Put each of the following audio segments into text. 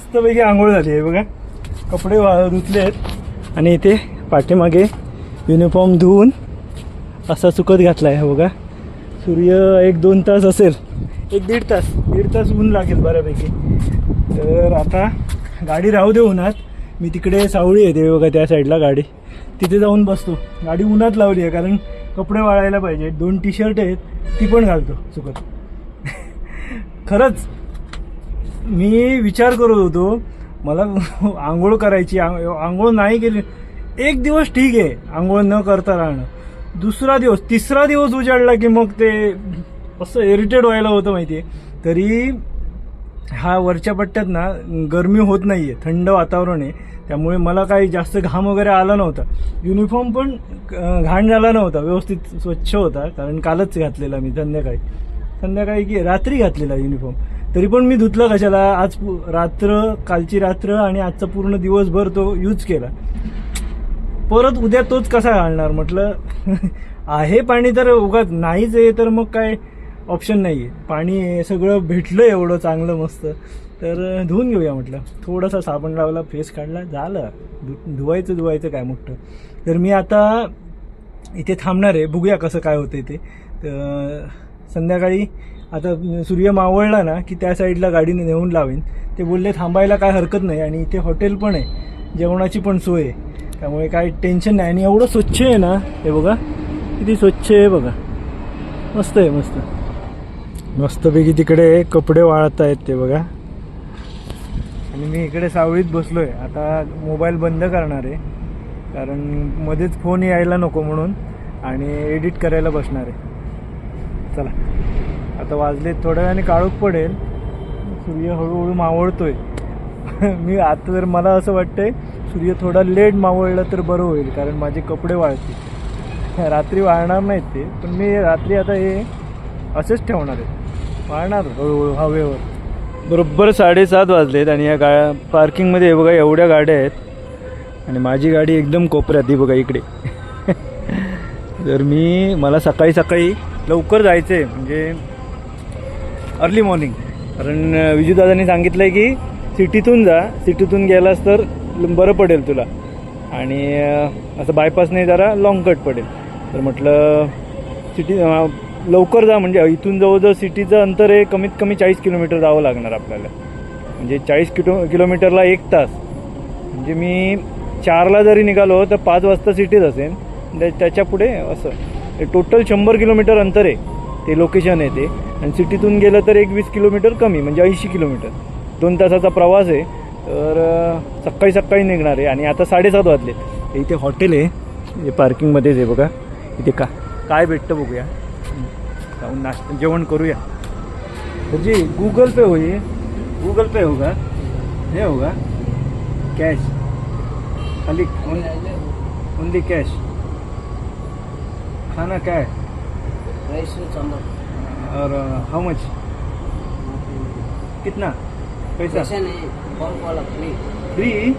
मस्तपैकी आंघोळ झाली आहे बघा. कपडे वा धुतले आहेत. आणि इथे पाठीमागे युनिफॉर्म धुवून असा सुकत घातला आहे बघा. सूर्य एक दोन तास असेल. एक दीड तास. दीड तास ऊन लागेल बऱ्यापैकी. तर आता गाडी राहू दे उन्हात. मी तिकडे सावळी येते बघा त्या साईडला गाडी. तिथे जाऊन बसतो. गाडी उन्हात लावली आहे कारण कपडे वाळायला पाहिजे दोन टी शर्ट आहेत ती पण घालतो सुकत. खरंच मी विचार करत होतो मला आंघोळ करायची आंघोळ नाही केली. एक दिवस ठीक आहे आंघोळ न करता राहणं. दुसरा दिवस तिसरा दिवस उजाडला की मग ते असं इरिटेट व्हायला होतं माहिती आहे. तरी हा वरच्या पट्ट्यात ना गरमी होत नाही आहे थंड वातावरण आहे. त्यामुळे मला काही जास्त घाम वगैरे आला नव्हता. युनिफॉर्म पण घाण झाला नव्हता व्यवस्थित स्वच्छ होता. कारण कालच घातलेला मी संध्याकाळी. संध्याकाळी की रात्री घातलेला युनिफॉर्म तरी पण मी धुतला कशाला? आज रात्र कालची रात्र आणि आजचा पूर्ण दिवसभर तो यूज केला. परत उद्या तोच कसा घालणार? म्हटलं आहे पाणी तर उगाच नाहीच आहे तर मग काय ऑप्शन नाही आहे पाणी सगळं भेटलं एवढं चांगलं मस्त. तर धुवून घेऊया म्हटलं. थोडासा साबण लावला फेस काढला झालं. धु धुवायचं धुवायचं काय मोठं. तर मी आता इथे थांबणार आहे. बघूया कसं काय होतं ते. तर संध्याकाळी आता सूर्य मावळला ना की त्या साईडला गाडीने नेऊन लावेन. ते बोलले थांबायला काय हरकत नाही आणि इथे हॉटेल पण आहे. जेवणाची पण सोय आहे. त्यामुळे काय टेन्शन नाही. आणि एवढं स्वच्छ आहे ना हे बघा किती स्वच्छ आहे बघा. मस्त आहे मस्त. मस्तपैकी तिकडे कपडे वाळत आहेत ते बघा. आणि मी इकडे सावळीत बसलोय. आता मोबाईल बंद करणार आहे. कारण मध्येच फोन यायला नको म्हणून आणि एडिट करायला बसणार आहे. चला. आता वाजले थोड्या वेळाने काळोख पडेल. सूर्य हळूहळू मावळतोय. मी आता जर मला असं वाटतंय सूर्य थोडा लेट मावळला तर बरं होईल कारण माझे कपडे वाळतील. रात्री वाळणार नाहीत ते पण मी रात्री आता हे असेच ठेवणार आहे. वाळणार हळूहळू हवेवर. बरोबर साडेसात वाजलेत आणि या गा पार्किंगमध्ये हे बघा एवढ्या गाड्या आहेत. आणि माझी गाडी एकदम कोपऱ्यात ही बघा इकडे. तर मी मला सकाळी सकाळी लवकर जायचं आहे म्हणजे अर्ली मॉर्निंग कारण विजूदादांनी सांगितलं आहे की सिटीतून जा सिटीतून गेलास तर बरं पडेल तुला. आणि असं बायपासने जरा लॉंग कट पडेल. तर म्हटलं सिटी लवकर जा म्हणजे इथून जवळजवळ सिटीचं अंतर हे कमीत कमी चाळीस किलोमीटर जावं लागणार आपल्याला. म्हणजे चाळीस किलो किलोमीटरला एक तास. म्हणजे मी चारला जरी निघालो तर पाच वाजता सिटीत असेल म्हणजे त्याच्या पुढे असं म्हणजे टोटल शंभर किलोमीटर अंतर आहे ते लोकेशन आहे ते. आणि सिटीतून गेलं तर एक वीस किलोमीटर कमी म्हणजे ऐंशी किलोमीटर. दोन तासाचा प्रवास आहे. तर सकाळी सकाळी निघणार आहे. आणि आता साडेसात वाजले. इथे हॉटेल आहे. जे पार्किंगमध्येच आहे बघा. इथे का काय भेटतं बघूया. जाऊन नाश्ता जेवण करूया. जी गुगल पे होई गूगल पे होगा. हे होगा. कॅश खाली ओनली कॅश खाना क्या है? राइस और हाउ मच कितना? पैसा? पैसे नहीं कॉल वाला? फ्री फ्री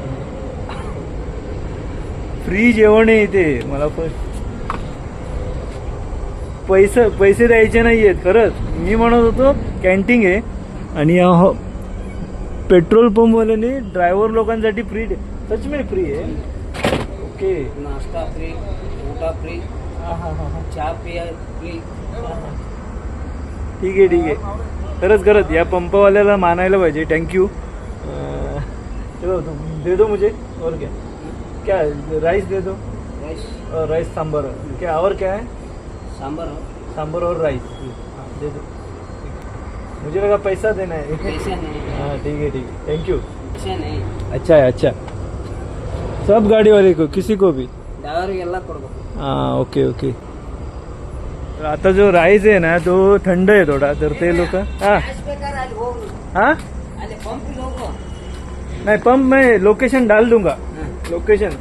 फ्री जेवण आहे इथे. मला फर्स्ट पैसे पैसे द्यायचे नाही आहेत खरंच. मी म्हणत होतो कॅन्टीन आहे. आणि या हो- पेट्रोल पंपवाल्याने ड्रायव्हर लोकांसाठी फ्री सच में फ्री आहे. ओके नाश्ता फ्री फ्री हा हा हा हा ठीक आहे ठीक आहे. खरंच खरंच या पंपवाल्याला मानायला पाहिजे. थँक्यू दे दो मुझे. और क्या? क्या राइस दे दो. राइस और राइस सांबर. क्या और क्या है? सांबर सांबर और राइस दे दो. मुझे लगा पैसा देना है. हाँ। ठीक है ठीक है. थैंक यू नहीं अच्छा है अच्छा. सब गाड़ी वाले को किसी को भी? ड्राइवर को हां ओके ओके. आता जो राईज आहे ना तो थंड आहे थोडा तर ते लोक हां. हां? पंप मैं लोकेशन डाल दूंगा. लोकेशन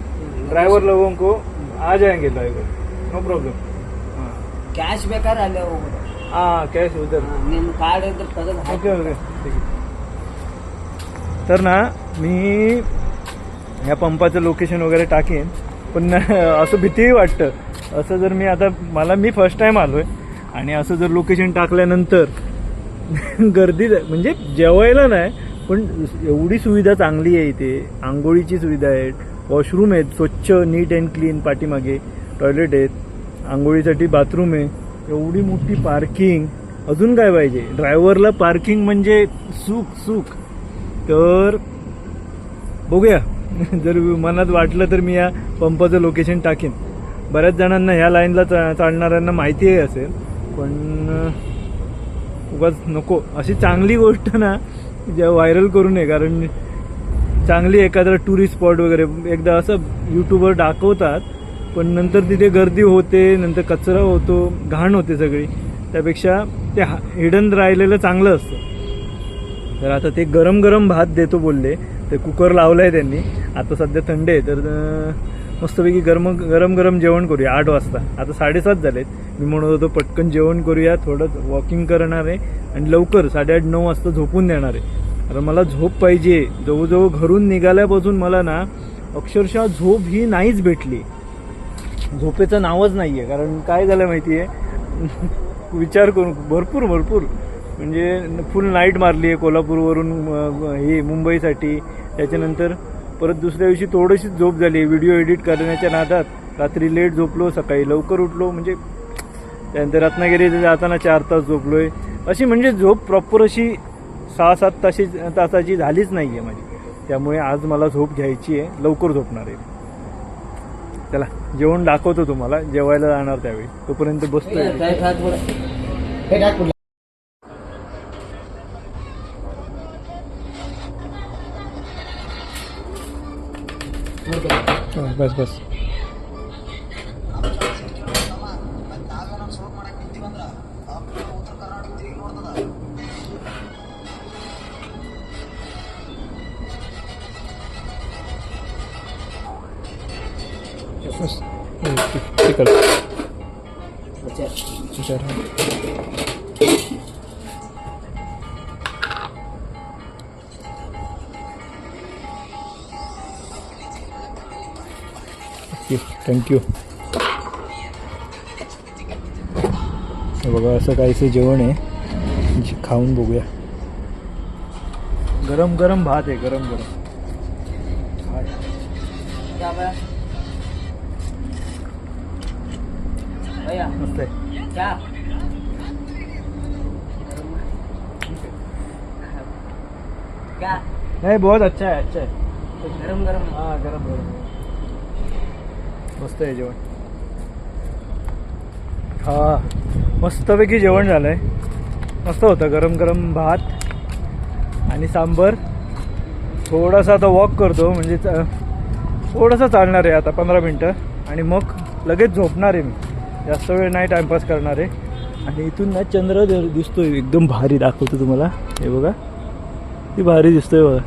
ड्रायव्हर लोगों को आ जाएंगे ड्राइवर नो प्रॉब्लेम कॅश बेकार आले हा. कॅश उधर. Card okay okay. तर ना मी ह्या पंपाचं लोकेशन वगैरे टाकेन. पण असं भीतीही वाटतं. असं जर मी आता मला मी फर्स्ट टाइम आहे आणि असं जर लोकेशन टाकल्यानंतर गर्दी म्हणजे जेवायला नाही पण एवढी सुविधा चांगली आहे इथे. आंघोळीची सुविधा आहे वॉशरूम आहेत स्वच्छ नीट अँड क्लीन पाठीमागे टॉयलेट आहेत आंघोळीसाठी बाथरूम आहे. एवढी मोठी पार्किंग अजून काय पाहिजे? ड्रायव्हरला पार्किंग म्हणजे सुख सुख. तर बघूया. जर मनात वाटलं तर मी या पंपाचं लोकेशन टाकेन. बऱ्याच जणांना ह्या लाईनला चा चालणाऱ्यांना माहितीही असेल पण उगाच नको. अशी चांगली गोष्ट ना ज्या व्हायरल करू नये. कारण चांगली एखादा टुरिस्ट स्पॉट वगैरे एकदा असं यूट्यूबवर दाखवतात पण नंतर तिथे गर्दी होते नंतर कचरा होतो घाण होते सगळी. त्यापेक्षा ते हिडन राहिलेलं चांगलं असतं. तर आता ते गरम गरम भात देतो बोलले ते कुकर लावलाय त्यांनी. आता सध्या थंड आहे तर मस्तपैकी गरम गरम गरम जेवण करूया आठ वाजता. आता साडेसात झालेत. मी म्हणत होतो पटकन जेवण करूया थोडं वॉकिंग करणार आहे आणि लवकर साडेआठ नऊ वाजता झोपून देणार आहे. कारण मला झोप पाहिजे. जवळजवळ घरून निघाल्यापासून मला ना अक्षरशः झोप ही नाहीच भेटली. झोपेचं नावच नाही आहे कारण काय झालं माहिती आहे विचार करून भरपूर भरपूर. म्हणजे फुल नाईट मारली आहे कोल्हापूरवरून हे मुंबईसाठी. त्याच्यानंतर परत दुसऱ्या दिवशी थोडीशी झोप झाली. व्हिडिओ एडिट करण्याच्या नादात रात्री लेट झोपलो सकाळी लवकर उठलो. म्हणजे त्यानंतर रत्नागिरी जाताना चार तास झोपलोय. अशी म्हणजे झोप प्रॉपर अशी सहा सात ताशी तासाची झालीच नाही आहे माझी. त्यामुळे आज मला झोप घ्यायची आहे. लवकर झोपणार आहे. चला जेवण दाखवतो तुम्हाला. जेवायला जाणार त्यावेळी. तोपर्यंत बसतोय. काय खात थँक्यू हे बघा असं काहीसं जेवण आहे. जे खाऊन बघूया. गरम गरम भात आहे गरम गरम. मस्त आहे. नाही बहुत अच्छा आहे अच्छा आहे. गरम गरम. हा गरम गरम. मस्त आहे जेवण. हा मस्तपैकी जेवण झालं आहे मस्त होतं गरम गरम भात आणि सांबर. थोडासा आता वॉक करतो म्हणजे च- थोडंसं चालणार आहे आता पंधरा मिनटं. आणि मग लगेच झोपणार आहे मी. जास्त वेळ नाही टाइमपास करणार आहे. आणि इथून ना चंद्र दिसतोय एकदम भारी दाखवतो तुम्हाला. हे बघा. ती भारी दिसतोय बघा.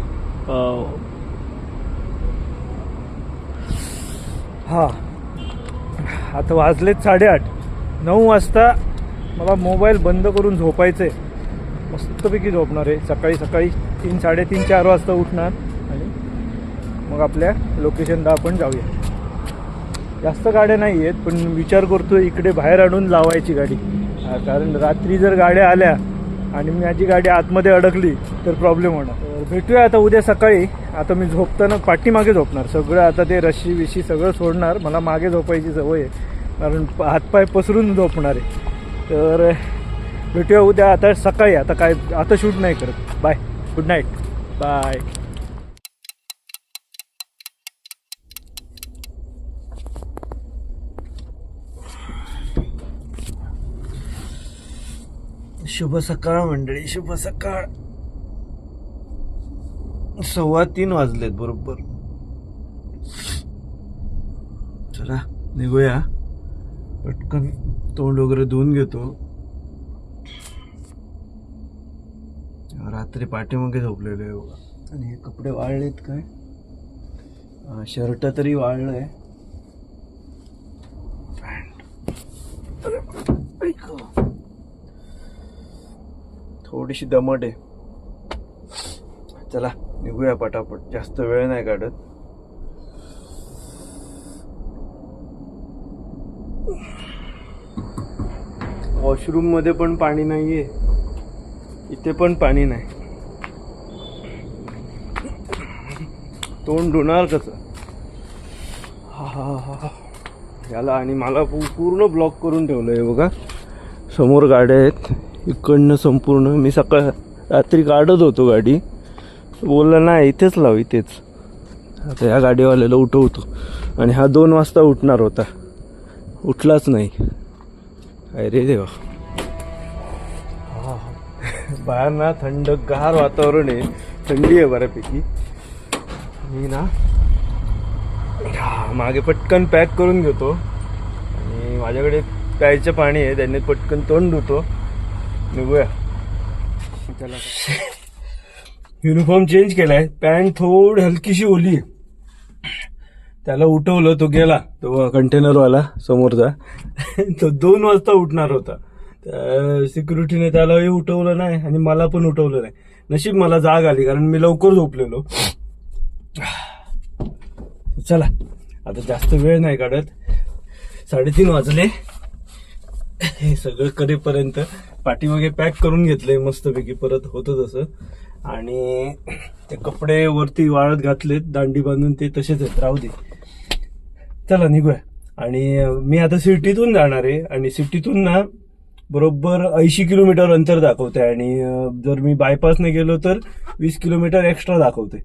हा. आता वाजलेत साडेआठ. नऊ वाजता मला मोबाईल बंद करून झोपायचं आहे मस्तपैकी झोपणार आहे. सकाळी सकाळी तीन साडेतीन चार वाजता उठणार. आणि मग आपल्या लोकेशनला आपण जाऊया. जास्त गाड्या नाही आहेत पण विचार करतो इकडे बाहेर आणून लावायची गाडी. कारण रात्री जर गाड्या आल्या आणि माझी गाडी आतमध्ये अडकली तर प्रॉब्लेम होणार. भेटूया आता उद्या सकाळी. आता मी झोपताना पाठीमागे झोपणार. सगळं आता ते रशी विशी सगळं सोडणार. मला मागे झोपायची सवय आहे. कारण हातपाय पसरून झोपणार आहे. तर भेटूया उद्या आता सकाळी. आता काय आता शूट नाही करत. बाय गुड नाईट बाय शुभ सकाळ मंडळी शुभ सकाळ सव्वा तीन वाजलेत बरोबर. चला निघूया. पटकन तोंड वगैरे धुवून घेतो. रात्री पाठीमागे झोपलेलो आहे बघा. आणि हे कपडे वाळलेत काय? शर्ट तरी वाळलंय. आहे थोडीशी दमट आहे. चला निघूया पटापट. जास्त वेळ नाही काढत. वॉशरूममध्ये पण पाणी नाहीये. इथे पण पाणी नाही. तोंड धुणार कसं? हा हा हा हा. याला आणि मला पूर्ण ब्लॉक करून ठेवलं आहे बघा. समोर गाड्या आहेत. इकडनं संपूर्ण. मी सकाळ रात्री काढत होतो गाडी. बोलला नाही इथेच लाव इथेच. आता ह्या गाडीवाल्याला उठवतो. आणि हा दोन वाजता उठणार होता. उठलाच नाही. अरे देवा. हा. बाहेर ना थंडगार वातावरण आहे. थंडी आहे बऱ्यापैकी. मी ना हा, मागे पटकन पॅक करून घेतो. आणि माझ्याकडे प्यायचं पाणी आहे. त्याने पटकन तोंड धुतो. निघूया त्याला युनिफॉर्म चेंज केलाय. पॅन्ट थोडी हलकीशी ओली त्याला उठवलं तो गेला. तो कंटेनरवाला समोरचा. तो दोन वाजता उठणार होता. सिक्युरिटीने त्यालाही उठवलं नाही आणि मला पण उठवलं नाही. नशीब मला जाग आली कारण मी लवकर झोपलेलो. चला. आता जास्त वेळ नाही काढत. साडेतीन वाजले. हे सगळं करेपर्यंत पाठीमागे पॅक करून घेतलंय मस्तपैकी परत होतं तसं. आणि ते कपडे वरती वाळत घातलेत दांडी बांधून ते तसेच आहेत. राहू दे. चला निघूया. आणि मी आता सिटीतून जाणार आहे. आणि सिटीतून ना बरोबर ऐंशी किलोमीटर अंतर दाखवते आणि जर मी बायपासने गेलो तर वीस किलोमीटर एक्स्ट्रा दाखवते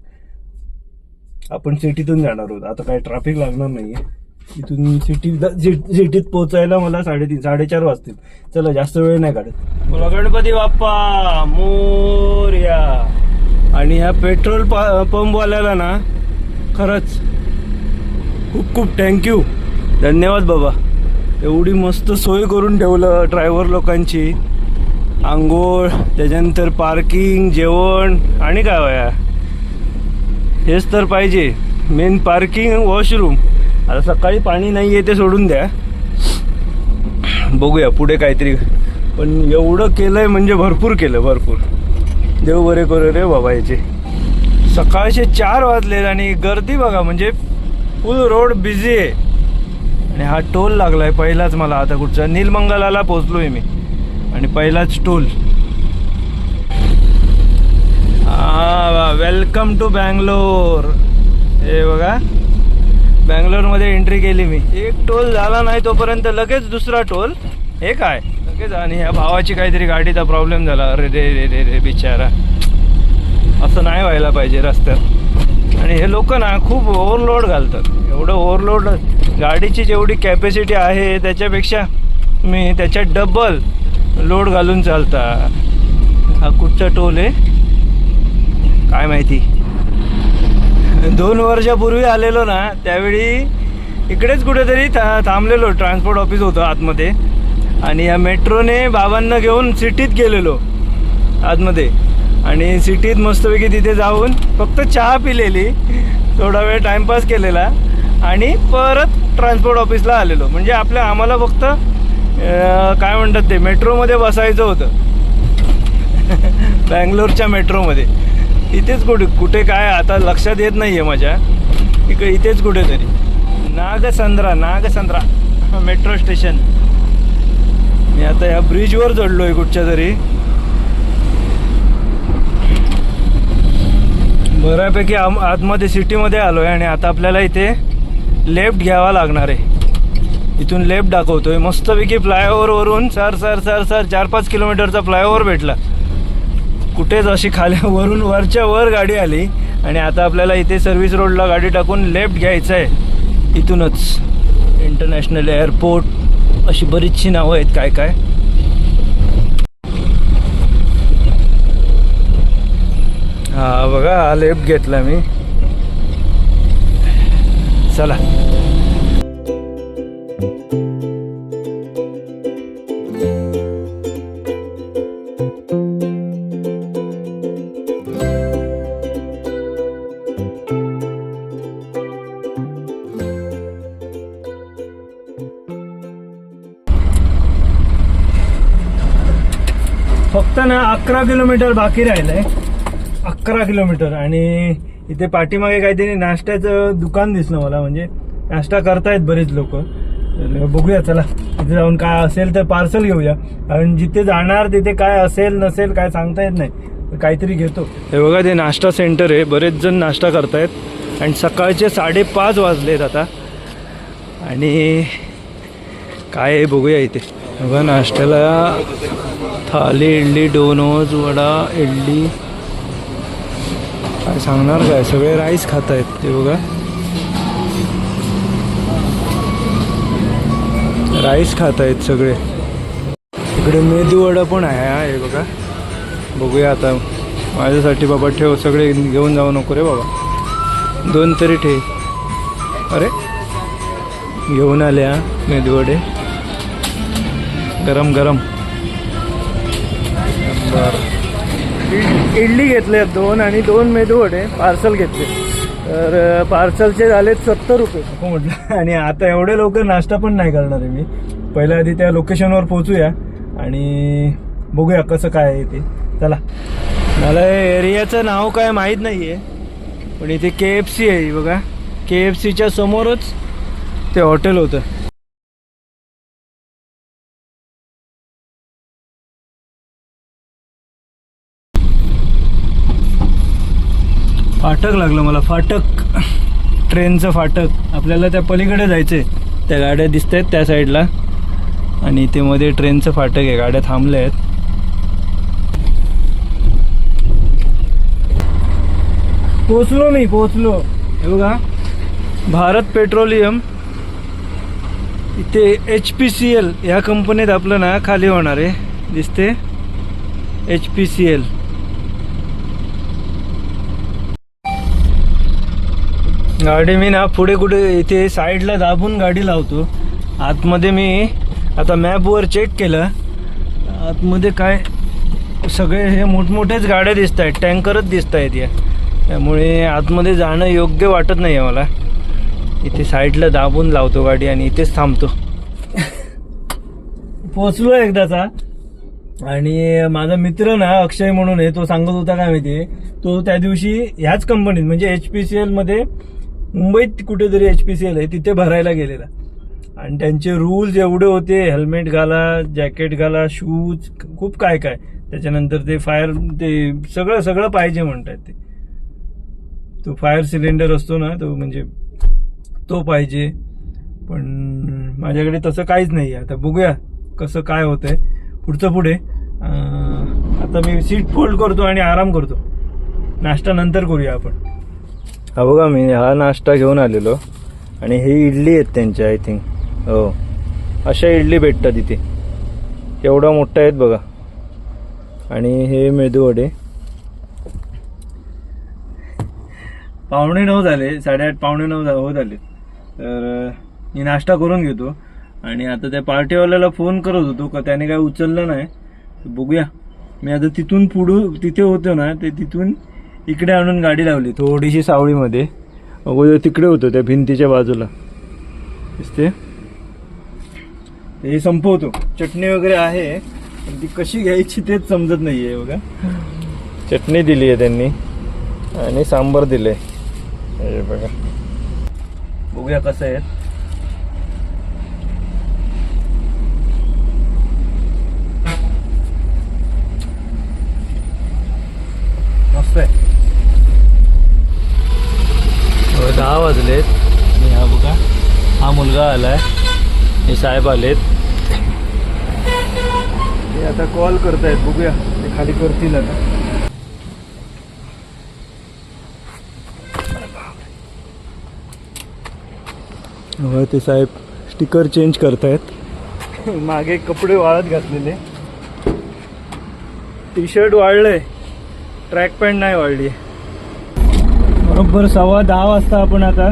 आपण सिटीतून जाणार आहोत. आता काही ट्रॅफिक लागणार नाहीये. इथून सिटी सिटीत पोहोचायला मला साडेतीन साडेचार वाजतील. चला जास्त वेळ नाही काढत. बोला गणपती बाप्पा मोर्या. आणि ह्या पेट्रोल पंपवाल्याला ना खरंच खूप खूप थँक्यू धन्यवाद बाबा. एवढी मस्त सोय करून ठेवलं ड्रायव्हर लोकांची. आंघोळ त्याच्यानंतर पार्किंग जेवण आणि काय वया हेच तर पाहिजे. मेन पार्किंग वॉशरूम आता सकाळी पाणी नाही आहे ते सोडून द्या. बघूया पुढे काहीतरी. पण एवढं केलंय म्हणजे भरपूर केलं भरपूर. देव बरे करू रे बाबा याचे. सकाळचे चार वाजले आणि गर्दी बघा म्हणजे फुल रोड बिझी आहे. आणि हा टोल लागलाय पहिलाच मला आता कुठचा. नीलमंगलाला पोहोचलोय मी. आणि पहिलाच टोल. वेलकम टू बँगलोर हे बघा. बँगलोरमध्ये एंट्री केली मी. एक टोल झाला नाही तोपर्यंत लगेच दुसरा टोल. हे काय? लगेच आणि ह्या भावाची काहीतरी गाडीचा प्रॉब्लेम झाला. अरे रे रे रे रे बिचारा. असं नाही व्हायला पाहिजे रस्त्यात. आणि हे लोक ना खूप ओव्हरलोड घालतात. एवढं ओव्हरलोड गाडीची जेवढी कॅपॅसिटी आहे त्याच्यापेक्षा तुम्ही त्याच्यात डबल लोड घालून चालता. हा कुठचा टोल आहे? काय माहिती. दोन वर्षापूर्वी आलेलो ना त्यावेळी इकडेच कुठेतरी था थांबलेलो. ट्रान्सपोर्ट ऑफिस होतं आतमध्ये. आणि या मेट्रोने बाबांना घेऊन सिटीत गेलेलो आतमध्ये. आणि सिटीत मस्तपैकी तिथे जाऊन फक्त चहा पिलेली थोडा वेळ टाइमपास केलेला आणि परत ट्रान्सपोर्ट ऑफिसला आलेलो. म्हणजे आपल्या आम्हाला फक्त काय म्हणतात ते मेट्रोमध्ये बसायचं होतं. बँगलोरच्या मेट्रोमध्ये. इथेच कुठे कुठे काय आता लक्षात येत नाही आहे माझ्या. इकडे इथेच कुठेतरी. नागसंद्रा नागसंद्रा मेट्रो स्टेशन. मी आता या ब्रिजवर चढलो आहे कुठच्या तरी. बऱ्यापैकी आम आतमध्ये सिटीमध्ये आलो आहे आणि आता आपल्याला इथे लेफ्ट घ्यावा लागणार आहे. इथून लेफ्ट दाखवतोय. मस्तपैकी फ्लायओव्हरवरून सर सर सर सर चार पाच किलोमीटरचा फ्लायओव्हर भेटला. कुठेच अशी खाली वरून वरच्या वर गाडी आली आणि आता आपल्याला इथे सर्व्हिस रोडला गाडी टाकून लेफ्ट घ्यायचं आहे इथूनच इंटरनॅशनल एअरपोर्ट अशी बरीचशी नावं आहेत काय काय. हा बघा हा लेफ्ट घेतला मी. चला. अकरा किलोमीटर बाकी राहिलंय. अकरा किलोमीटर. आणि इथे पाठीमागे काहीतरी नाश्त्याचं दुकान दिसलं मला म्हणजे नाश्ता करतायत बरेच लोक. बघूया चला. तिथे जाऊन काय असेल तर पार्सल घेऊया. कारण जिथे जाणार तिथे काय असेल नसेल काय सांगता येत नाही. काहीतरी घेतो. हे बघा ते नाश्ता सेंटर आहे. बरेच जण नाश्ता करतायत. आणि सकाळचे साडेपाच वाजलेत आता. आणि काय आहे बघूया इथे. बघा नाश्त्याला थाली इडली डोनोज वडा इडली. काय सांगणार काय? सगळे राईस खात आहेत ते बघा. राईस खात आहेत सगळे. इकडे मेदू वडा पण आहे हा हे बघा. बघूया आता. माझ्यासाठी बाबा ठेव सगळे घेऊन जाऊ नको रे बाबा. दोन तरी ठेव. अरे घेऊन आले हा मेदू गरम गरम. इडली घेतले दोन आणि दोन मेदू वडे पार्सल घेतले. तर पार्सलचे झाले सत्तर रुपये. हो म्हटलं. आणि आता एवढे लवकर नाश्ता पण नाही करणार आहे मी. पहिल्या आधी त्या लोकेशनवर पोहोचूया आणि बघूया कसं काय आहे ते. चला. मला एरियाचं नाव काय माहीत नाही आहे पण इथे के एफ सी आहे बघा. के एफ सीच्या समोरच ते हॉटेल होतं. फाटक लागलं मला फाटक. ट्रेनचं फाटक. आपल्याला त्या पलीकडे जायचं आहे त्या गाड्या दिसत आहेत त्या साईडला. आणि ते मध्ये ट्रेनचं फाटक आहे. गाड्या थांबल्या आहेत. पोचलो मी पोचलो हे बघा. भारत पेट्रोलियम. इथे एच पी सी एल ह्या कंपनीत आपलं ना खाली होणार आहे. दिसते? एच पी सी एल गाडी मी ना पुढे कुठे इथे साईडला दाबून गाडी लावतो. आतमध्ये मी आता मॅपवर चेक केलं. आतमध्ये काय सगळे हे मोठमोठेच गाड्या दिसत आहेत टँकरच दिसत आहेत या. त्यामुळे आतमध्ये जाणं योग्य वाटत नाही आहे मला इथे साईडला दाबून लावतो गाडी आणि इथेच थांबतो. पोचलो एकदाचा. आणि माझा मित्र ना अक्षय म्हणून आहे तो सांगत होता काय माहिती तो त्या दिवशी ह्याच कंपनीत म्हणजे एच पी सी एलमध्ये मुंबईत कुठेतरी एच पी सी एल आहे तिथे भरायला गेलेला. आणि त्यांचे रूल्स एवढे होते हेल्मेट घाला जॅकेट घाला शूज खूप काय काय. त्याच्यानंतर ते फायर ते सगळं सगळं पाहिजे म्हणतात ते. तो फायर सिलेंडर असतो ना तो म्हणजे तो पाहिजे. पण माझ्याकडे तसं काहीच नाही आहे. आता बघूया कसं काय होतंय. पुढचं पुढे आता मी सीट फोल्ड करतो आणि आराम करतो. नाश्ता नंतर करूया आपण. हा बघा मी हा नाश्ता घेऊन आलेलो. आणि हे इडली आहेत त्यांच्या आय थिंक हो. अशा इडली भेटतात इथे. एवढा मोठा आहेत बघा. आणि हे मेदूवडे पावणे नऊ झाले साडेआठ पावणे नऊ झा- होत आले. तर मी नाश्ता करून घेतो. आणि आता त्या पार्टीवाल्याला फोन करत होतो का त्याने काय उचललं नाही. बघूया. मी आता तिथून पुढं तिथे होतो ना ते तिथून इकडे आणून गाडी लावली थोडीशी सावळीमध्ये. अगोदर तिकडे होतो त्या भिंतीच्या बाजूला. दिसते? हे संपवतो. चटणी वगैरे आहे पण ती कशी घ्यायची तेच समजत नाही आहे बघा. चटणी दिली आहे त्यांनी. आणि सांबार दिले हे बघा. बघूया कसं आहे मस्त आहे होय, दहा वाजलेत. आणि हा बघा हा मुलगा आलाय. हे साहेब आलेत. ते आता कॉल करतायत बघूया. ते खाली करतील आता. हो ते साहेब स्टिकर चेंज करतायत. मागे कपडे वाळत घातलेले. टी शर्ट वाळलंय. ट्रॅक पॅन्ट नाही वाढली बरोबर सव्वा दहा वाजता आपण आता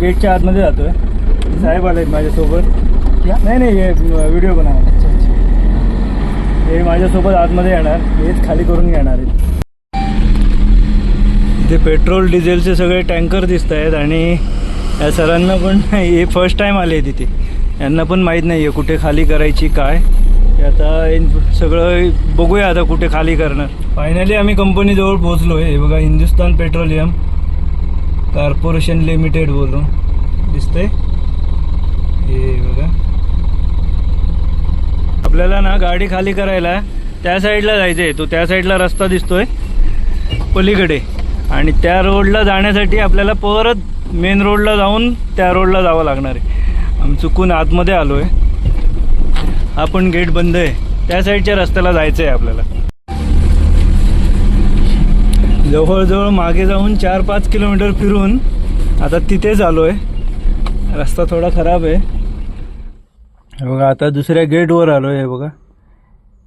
गेटच्या आतमध्ये जातोय. साहेब आले माझ्यासोबत. नाही नाही हे व्हिडिओ बनवा. हे माझ्यासोबत आतमध्ये येणार. हेच खाली करून घेणार आहेत. इथे पेट्रोल डिझेलचे सगळे टँकर दिसत आहेत आणि या सरांना पण हे फर्स्ट टाइम आले तिथे यांना पण माहीत नाही आहे कुठे खाली करायची काय. आता सगळं बघूया आता कुठे खाली करणार. फायनली आम्ही कंपनीजवळ पोहोचलो आहे हे बघा हिंदुस्तान पेट्रोलियम. कॉर्पोरेशन लिमिटेड बोलून दिसतंय? हे बघा. आपल्याला ना गाडी खाली करायला त्या साईडला जायचं आहे तो त्या साईडला रस्ता दिसतोय पलीकडे. आणि त्या रोडला जाण्यासाठी आपल्याला परत मेन रोडला जाऊन त्या रोडला जावं लागणार आहे. आम्ही चुकून आतमध्ये आलो आहे हा पण गेट बंद आहे. त्या साईडच्या रस्त्याला जायचं आहे आपल्याला. जवळजवळ मागे जाऊन चार पाच किलोमीटर फिरून आता तिथेच आलो आहे रस्ता थोडा खराब आहे. बघा आता दुसऱ्या गेटवर आलो आहे बघा.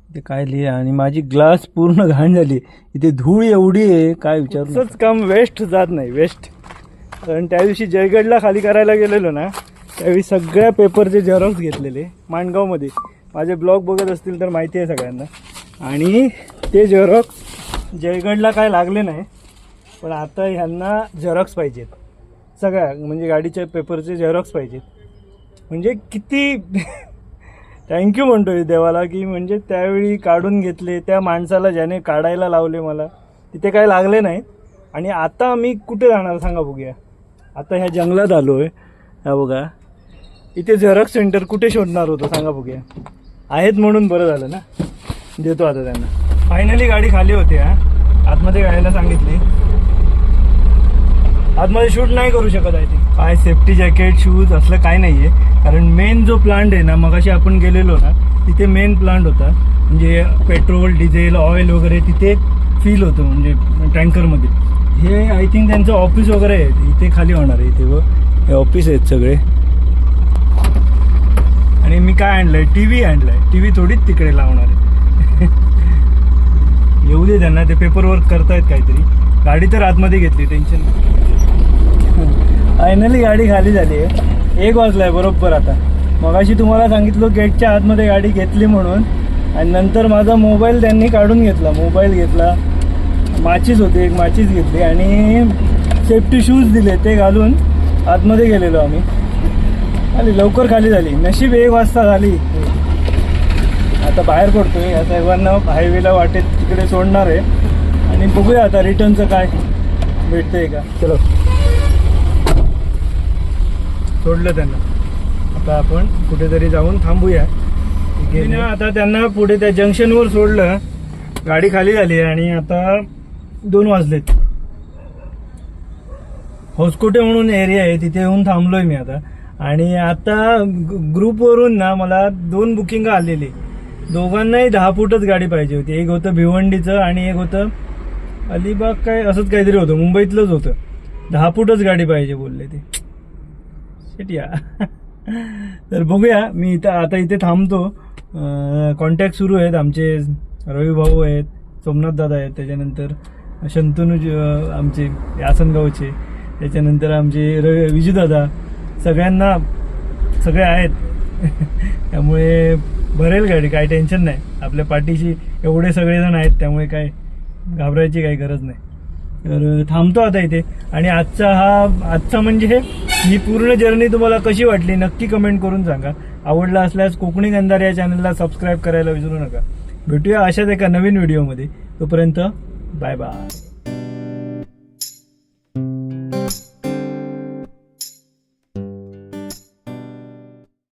इथे काय लिहि आणि माझी ग्लास पूर्ण घाण झाली. इथे धूळ एवढी आहे काय विचारूच काम वेस्ट जात नाही वेस्ट. कारण त्या दिवशी जयगडला खाली करायला गेलेलो ना त्यावेळी सगळ्या पेपरचे झेरॉक्स घेतलेले माणगावमध्ये. माझे ब्लॉग बघत असतील तर माहिती आहे सगळ्यांना. आणि ते झेरॉक्स जयगडला काय लागले नाही पण आता ह्यांना झेरॉक्स पाहिजेत. सगळ्या म्हणजे गाडीच्या पेपरचे झेरॉक्स पाहिजेत. म्हणजे किती थँक्यू म्हणतोय देवाला की म्हणजे त्यावेळी काढून घेतले त्या माणसाला ज्याने काढायला लावले मला तिथे काय लागले नाही. आणि आता मी कुठे जाणार सांगा बघूया. आता ह्या जंगलात आलो आहे ह्या बघा. इथे झेरॉक्स सेंटर कुठे शोधणार होतं सांगा बघूया. आहेत म्हणून बरं झालं ना. देतो आता त्यांना. फायनली गाडी खाली होती हा. आतमध्ये गायला सांगितली. आतमध्ये शूट नाही करू शकत आहे थिंक काय सेफ्टी जॅकेट शूज असलं काय नाही आहे कारण मेन जो प्लांट आहे ना मगाशी आपण गेलेलो ना तिथे मेन प्लांट होता. म्हणजे पेट्रोल डिझेल ऑइल वगैरे तिथे फील होतं म्हणजे टँकरमध्ये हे आय थिंक त्यांचं ऑफिस वगैरे आहे. इथे खाली होणार आहे इथे व. हे ऑफिस आहेत सगळे. आणि मी काय आणलंय? टी व्ही आणलाय. टी व्ही थोडीच तिकडे लावणार आहे. येऊ दे त्यांना ते पेपर वर्क करतायत काहीतरी. गाडी तर आतमध्ये घेतली टेन्शन फायनली गाडी खाली झाली आहे. एक वाजलाय बरोबर आता. मगाशी तुम्हाला सांगितलं गेटच्या आतमध्ये गाडी घेतली म्हणून. आणि नंतर माझा मोबाईल त्यांनी काढून घेतला. मोबाईल घेतला. माचीस होती एक माचीस घेतली. आणि सेफ्टी शूज दिले ते घालून आतमध्ये गेलेलो आम्ही. आली लवकर खाली झाली. नशीब एक वाजता झाली. आता बाहेर पडतोय. या साहेबांना हायवेला वाटेत तिकडे सोडणार आहे. आणि बघूया आता रिटर्नचं काय भेटतंय का. चलो. सोडलं त्यांना. आता आपण कुठेतरी जाऊन थांबूया. ना आता त्यांना पुढे त्या जंक्शनवर सोडलं. गाडी खाली झाली आणि आता दोन वाजलेत. होसकोटे म्हणून एरिया आहे. तिथे येऊन थांबलोय मी आता. आणि आता ग्रुपवरून ना मला दोन बुकिंग आलेली. दोघांनाही दहा फूटच गाडी पाहिजे होती. एक होतं भिवंडीचं आणि एक होतं अलिबाग काय असंच काहीतरी होतं. मुंबईतलंच होतं. दहा फूटच गाडी पाहिजे बोलले ते. शेटिया तर बघूया. मी इथं आता इथे थांबतो. कॉन्टॅक्ट सुरू आहेत. आमचे रवी भाऊ आहेत सोमनाथ दादा आहेत. त्याच्यानंतर शंतनू आमचे आसनगावचे त्याच्यानंतर आमचे रवी विजूदादा सगळ्यांना सगळे आहेत. त्यामुळे भरेल गाडी काही टेन्शन नाही. आपल्या पाठीशी एवढे सगळेजण आहेत त्यामुळे काय घाबरायची काही गरज नाही. तर थांबतो आता इथे. आणि आजचा हा आजचा म्हणजे ही पूर्ण जर्नी तुम्हाला कशी वाटली नक्की कमेंट करून सांगा. आवडला असल्यास कोकणी गंधार या चॅनलला सबस्क्राईब करायला विसरू नका. भेटूया अशाच एका नवीन व्हिडिओमध्ये तोपर्यंत बाय बाय